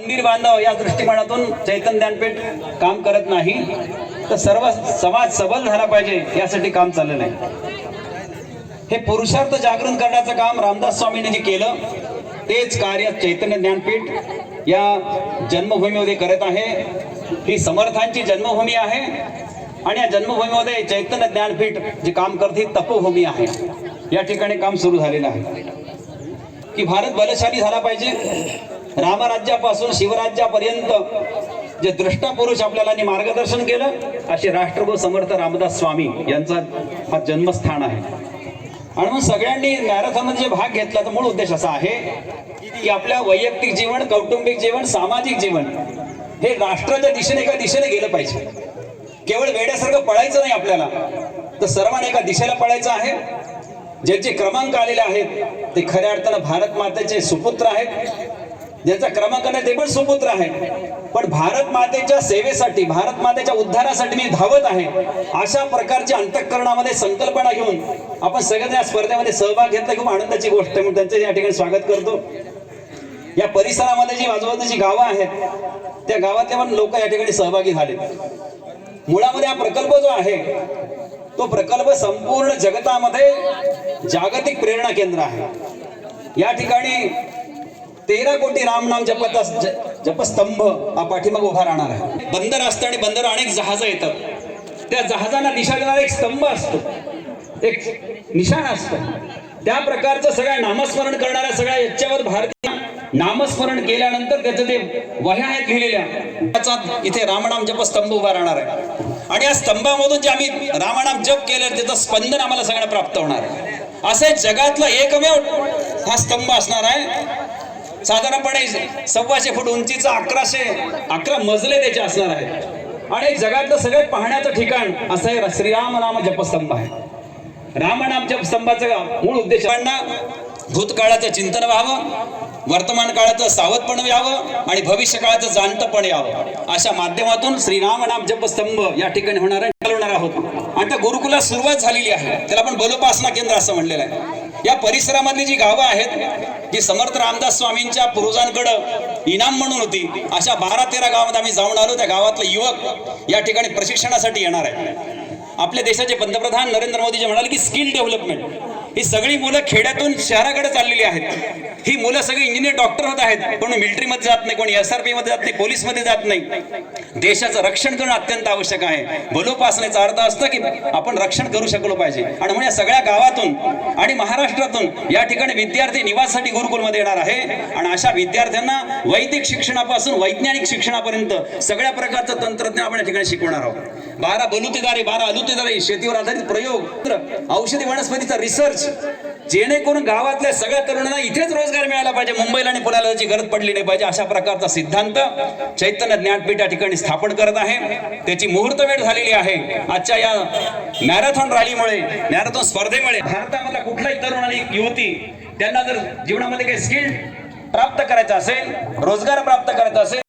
मंदिर बांधाव या दृष्टिकोनातून चैतन्य ज्ञानपीठ काम करत नाही तर सर्व समाज सबल झाला पाहिजे यासाठी काम चाललेलं आहे. हे पुरुषार्थ जागरण करण्याचं काम रामदास स्वामींनी जे केलं तेच कार्य चैतन्य ज्ञानपीठ या जन्मभूमीमध्ये करत आहे. ही समर्थांची जन्मभूमी आहे आणि या जन्मभूमीमध्ये चैतन्य ज्ञानपीठ जे काम करते तपोभूमी आहे. या ठिकाणी काम सुरू झालेलं आहे. की भारत बलशाली झाला पाहिजे रामराज्यापासून शिवराज्यापर्यंत जे द्रष्टा पुरुष आपल्याला मार्गदर्शन केलं असे राष्ट्रगो समर्थ रामदास स्वामी यांचा हा जन्मस्थान आहे. आणि मग सगळ्यांनी मॅरेथॉनमध्ये जे भाग घेतला तर मूळ उद्देश असा आहे की आपल्या वैयक्तिक जीवन कौटुंबिक जीवन सामाजिक जीवन हे राष्ट्राच्या दिशेने एका दिशेने गेलं पाहिजे. केवळ वेड्यासारखं पळायचं नाही आपल्याला तर सर्वांनी एका दिशेला पळायचं आहे. ज्यांचे क्रमांक आलेले आहेत ते खऱ्या अर्थानं भारत मातेचे सुपुत्र आहेत. ज्याचा क्रमांक नाही ते पण सुपुत्र आहे पण भारत मातेच्या सेवेसाठी भारत मातेच्या उद्धारासाठी मी धावत आहे. अशा प्रकारच्या अंतःकरणामध्ये संकल्पना घेऊन आपण सगळ्यांनी या स्पर्धेमध्ये सहभाग घेतला. खूप आनंदाची गोष्ट आहे म्हणून त्यांचं या ठिकाणी स्वागत करतो. या परिसरामध्ये जी आजूबाजूची गावं आहेत त्या गावातले पण लोक या ठिकाणी सहभागी झाले मुळामध्ये हा प्रकल्प जो आहे तो प्रकल्प संपूर्ण जगतामध्ये जागतिक प्रेरणा केंद्र आहे. या ठिकाणी तेरा कोटी रामनाम जपता जपस्तंभ हा पाठीमाग उभा राहणार आहे. बंदर असतं आणि बंदर अनेक जहाजं येतात. त्या जहाजांना दिशा देणारा एक स्तंभ असतो. एक निशाण असतं. त्या प्रकारचं सगळ्या नामस्मरण करणाऱ्या सगळ्या याच्यावर भारतीय नामस्मरण केल्यानंतर त्याचं ते वह्या आहेत लिहिलेल्या. त्याचा इथे रामनाम जप स्तंभ उभा राहणार आहे. आणि या स्तंभामधून जे आम्ही रामनाम जप केलं त्याचं स्पंदन आम्हाला सगळ्यांना प्राप्त होणार आहे. असे जगातला एकमेव हा स्तंभ असणार आहे. साधारणपणे सव्वाशे फूट उंचीचा अकराशे अकरा मजले त्याचे असणार आहेत. आणि जगातलं सगळ्यात पाहण्याचं ठिकाण असं हे श्रीराम नाम जपस्तंभ आहे. रामनाम जपस्तंभाचा मूळ उद्देश भूतकाळाचं चिंतन व्हावं वर्तमान काळाचं सावधपण यावं आणि भविष्य काळाचं जाणतपण यावं. अशा माध्यमातून श्रीराम नाम जपस्तंभ या ठिकाणी होणार आहे. आहोत. आणि त्या गुरुकुला सुरुवात झालेली आहे. त्याला आपण बलोपासना केंद्र असं म्हणलेलं आहे. या परिसरामधली जी गावं आहेत जी समर्थ रामदास स्वामींच्या पूर्वजांकडं इनाम म्हणून होती अशा बारा तेरा गावामध्ये आम्ही जाऊन आलो. त्या गावातले युवक या ठिकाणी प्रशिक्षणासाठी येणार आहे. आपल्या देशाचे पंतप्रधान नरेंद्र मोदी जे म्हणाले की स्किल डेव्हलपमेंट. ही सगळी मुलं खेड्यातून शहराकडे चाललेली आहेत. ही मुलं सगळी इंजिनियर डॉक्टर होत आहेत. कोणी मिलिटरीमध्ये जात नाही कोणी एस आर पी मध्ये जात नाही पोलीसमध्ये जात नाही. देशाचं रक्षण करणं अत्यंत आवश्यक आहे. बलोपासण्याचा अर्थ असतं की आपण रक्षण करू शकलो पाहिजे. आणि म्हणून या सगळ्या गावातून आणि महाराष्ट्रातून या ठिकाणी विद्यार्थी निवासासाठी गुरुकुलमध्ये येणार आहे. आणि अशा विद्यार्थ्यांना वैदिक शिक्षणापासून वैज्ञानिक शिक्षणापर्यंत सगळ्या प्रकारचं तंत्रज्ञान आपण या ठिकाणी शिकवणार आहोत. बारा बलुतेदारे बारा अलुतेदारे शेतीवर आधारित प्रयोग. औषधी वनस्पतीचा रिसर्च जेणेकरून गावातल्या सगळ्या तरुणांना इथेच रोजगार मिळाला पाहिजे. मुंबईला आणि पुण्याला त्याची गरज पडली नाही पाहिजे अशा प्रकारचा सिद्धांत चैतन्य ज्ञानपीठ या ठिकाणी स्थापन करत आहे. त्याची मुहूर्त वेळ झालेली आहे. आजच्या या मॅरेथॉन रॅलीमुळे मॅरेथॉन स्पर्धेमुळे भारतामधला कुठलाही तरुण आणि युवती त्यांना जर जीवनामध्ये काही स्किल प्राप्त करायचं असेल रोजगार प्राप्त करायचा असेल